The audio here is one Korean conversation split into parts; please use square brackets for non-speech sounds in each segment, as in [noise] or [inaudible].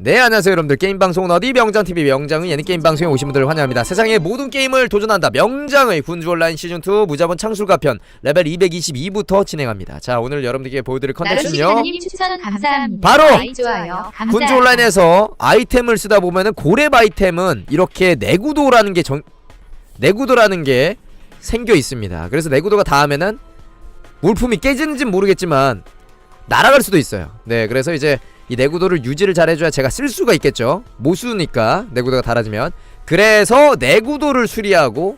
네 안녕하세요 여러분들. 게임방송은 어디? 명장TV 명장의 예능 게임방송에 오신 분들을 환영합니다. 세상의 모든 게임을 도전한다. 명장의 군주 온라인 시즌2 무자본 창술가 편 레벨 222부터 진행합니다. 자 오늘 여러분들께 보여드릴 컨텐츠는요. 바로 아이 좋아요. 감사합니다. 군주 온라인에서 아이템을 쓰다 보면은 고렙 아이템은 이렇게 내구도라는 게 정... 내구도라는 게 생겨 있습니다. 그래서 내구도가 닿으면은 물품이 깨지는지는 모르겠지만 날아갈 수도 있어요. 네 그래서 이제 이 내구도를 유지를 잘 해줘야 제가 쓸 수가 있겠죠. 모수니까 내구도가 달아지면. 그래서 내구도를 수리하고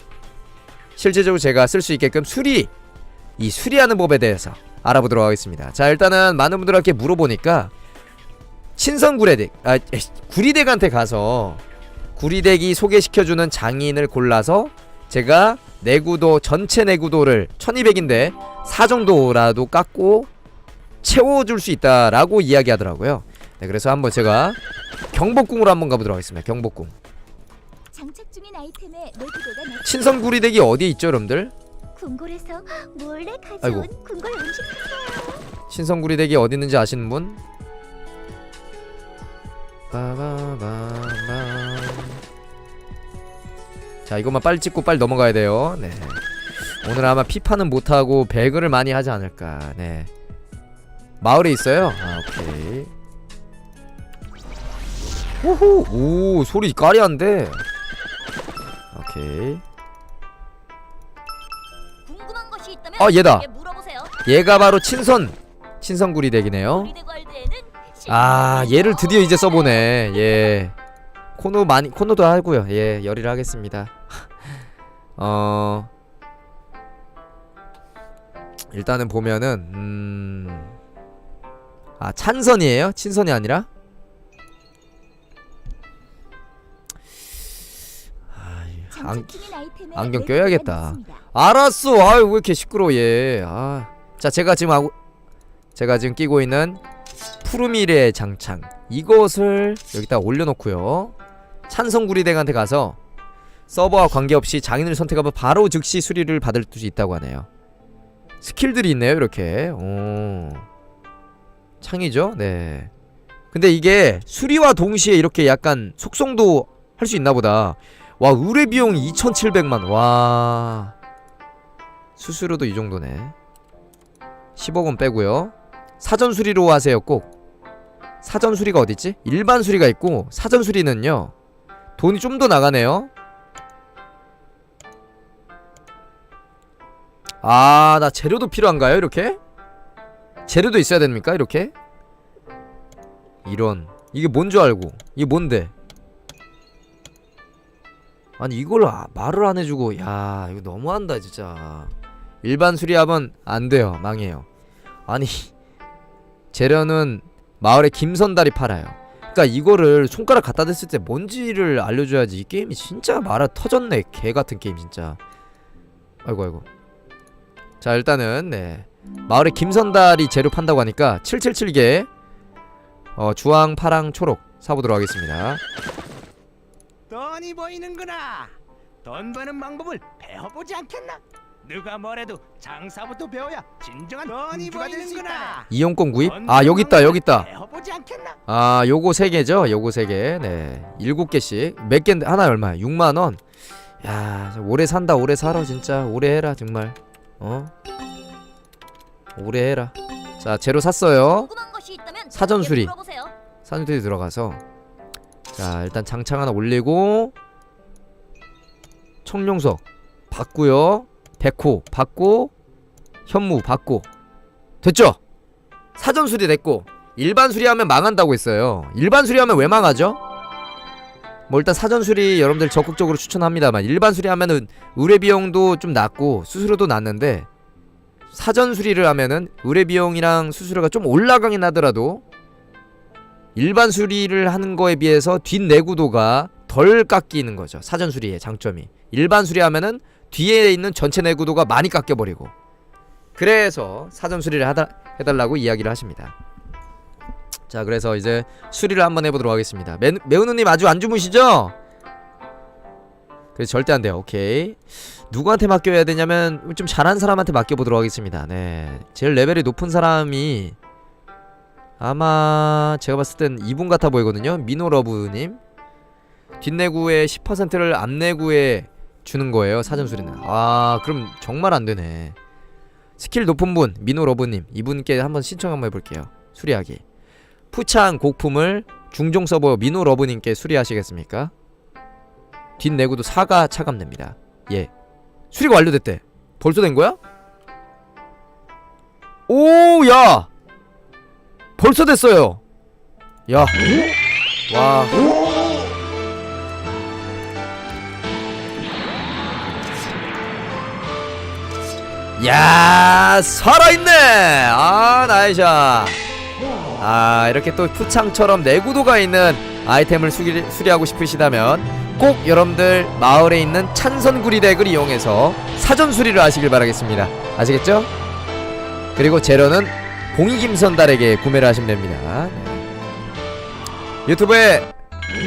실제적으로 제가 쓸 수 있게끔 수리 이 수리하는 법에 대해서 알아보도록 하겠습니다. 자 일단은 많은 분들한테 물어보니까 친선 구리덱 아 구리덱한테 가서 구리덱이 소개시켜주는 장인을 골라서 제가 내구도 전체 내구도를 1200인데 4 정도라도 깎고 채워줄 수 있다라고 이야기하더라고요. 네, 그래서 한번 제가 경복궁으로 한번 가보도록 하겠습니다. 경복궁. 장착 중인 아이템의 내구도가 낮 신선 구리덱이 어디에 있죠, 여러분들? 궁궐에서 몰래 가져온 아이고. 궁궐 음식 하나요. 신선 구리덱이 어디 있는지 아시는 분? 빠바바밤. 자, 이것만 빨리 찍고 빨리 넘어가야 돼요. 네. 오늘 아마 피파는 못하고 배그를 많이 하지 않을까. 네. 마을에 있어요? 아, 오케이. 호호! 오, 소리 까리한데. 오케이. 궁금한 것이 있다면 아, 얘다. 물어보세요. 얘가 바로 친선 친선구리 덱이네요. 아 얘를 드디어 이제 써보네. 예. 코노 많이 코노도 하고요. 예 열의를 하겠습니다. [laughs] 어 일단은 보면은 음. 아 찬선이에요? 친선이 아니라? 안- 중인 아이템의 안경 껴야겠다. 알았어. 아유 왜 이렇게 시끄러워 얘. 아. 자 제가 지금 하고 제가 지금 끼고 있는 푸르미레 장창 이것을 여기다 올려놓고요. 찬성구리댁한테 가서 서버와 관계없이 장인을 선택하면 바로 즉시 수리를 받을 수 있다고 하네요. 스킬들이 있네요 이렇게. 오. 창이죠. 네. 근데 이게 수리와 동시에 이렇게 약간 속성도 할 수 있나 보다. 와 의뢰 비용 2,700만 와 수수료도 이 정도네 10억 원 빼고요 사전 수리로 하세요 꼭 사전 수리가 어딨지? 일반 수리가 있고 사전 수리는요 돈이 좀 더 나가네요 아 나 재료도 필요한가요 이렇게? 재료도 있어야 됩니까 이렇게? 이런. 이게 뭔 줄 알고? 이게 뭔데? 아니 이걸 아, 말을 안 해주고. 야 이거 너무한다 진짜. 일반 수리하면 안 돼요. 망해요. 아니 재료는 마을에 김선달이 팔아요. 그러니까 이거를 손가락 갖다 댔을 때 뭔지를 알려줘야지. 이 게임이 진짜 말아 터졌네. 개 같은 게임 진짜. 아이고 아이고. 자 일단은 네 마을에 김선달이 재료 판다고 하니까 777개 어 주황 파랑 초록 사보도록 하겠습니다. 돈이 보이는구나. 돈 버는 방법을 배워보지 않겠나? 누가 뭐래도 장사부터 배워야 진정한 돈이 보이는구나. 이용권 구입? 아 여기 있다 여기 있다. 배워보지 않겠나? 아 요거 세 개죠? 요거 세개네. 일곱 개씩. 몇 개인데 하나 얼마야 6만원. 야 오래 산다 오래 살아 진짜. 오래 해라 정말. 어 오래 해라 자 재료 샀어요 궁금한 것이 있다면 사전 저에게 수리. 물어보세요. 산수들이 들어가서 자 일단 장창 하나 올리고 청룡석 받고요 백호 받고 현무 받고 됐죠? 사전 수리 됐고 일반 수리하면 망한다고 했어요 일반 수리하면 왜 망하죠? 뭐 일단 사전 수리 여러분들 적극적으로 추천합니다만 일반 수리하면은 의뢰 비용도 좀 낮고 수수료도 낮는데 사전 수리를 하면은 의뢰 비용이랑 수수료가 좀 올라가긴 하더라도 일반 수리를 하는 거에 비해서 뒷내구도가 덜 깎이는 거죠. 사전 수리의 장점이. 일반 수리하면은 뒤에 있는 전체 내구도가 많이 깎여 버리고. 그래서 사전 수리를 하다, 해달라고 이야기를 하십니다. 자, 그래서 이제 수리를 한번 해보도록 하겠습니다. 매, 매운우님 아주 안 주무시죠? 그래서 절대 안 돼요. 오케이. 누구한테 맡겨야 되냐면 좀 잘하는 사람한테 맡겨보도록 하겠습니다. 네, 제일 레벨이 높은 사람이 아마 제가 봤을 땐 이분 같아 보이거든요 미노러브님 뒷내구의 10%를 앞내구에 주는 거예요 사전 수리는 아 그럼 정말 안 되네 스킬 높은 분 미노러브님 이분께 한번 신청 한번 해볼게요 수리하기 푸창 곡품을 중종 서버 미노러브님께 수리하시겠습니까? 뒷내구도 사가 차감됩니다 예 수리가 완료됐대 벌써 된 거야? 오, 야! 벌써 됐어요. 야. 와. 야, 살아있네! 아, 나이샤. 아, 이렇게 또 푸창처럼 내구도가 있는 아이템을 수리, 수리하고 싶으시다면 꼭 여러분들 마을에 있는 찬선구리 덱을 이용해서 사전 수리를 하시길 바라겠습니다. 아시겠죠? 그리고 재료는 공익임선달에게 구매를 하시면 됩니다. 네. 유튜브에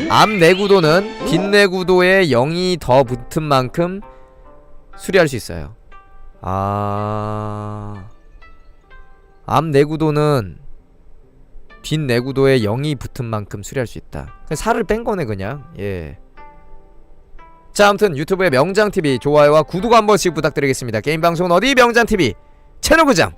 앞 내구도는 뒷 내구도에 0이 더 붙은 만큼 수리할 수 있어요. 아... 앞 내구도는 뒷 내구도에 0이 붙은 만큼 수리할 수 있다. 그냥 살을 뺀 거네 그냥. 예. 자, 아무튼 유튜브의 명장TV 좋아요와 구독 한 번씩 부탁드리겠습니다. 게임 방송은 어디 명장TV 채널 고정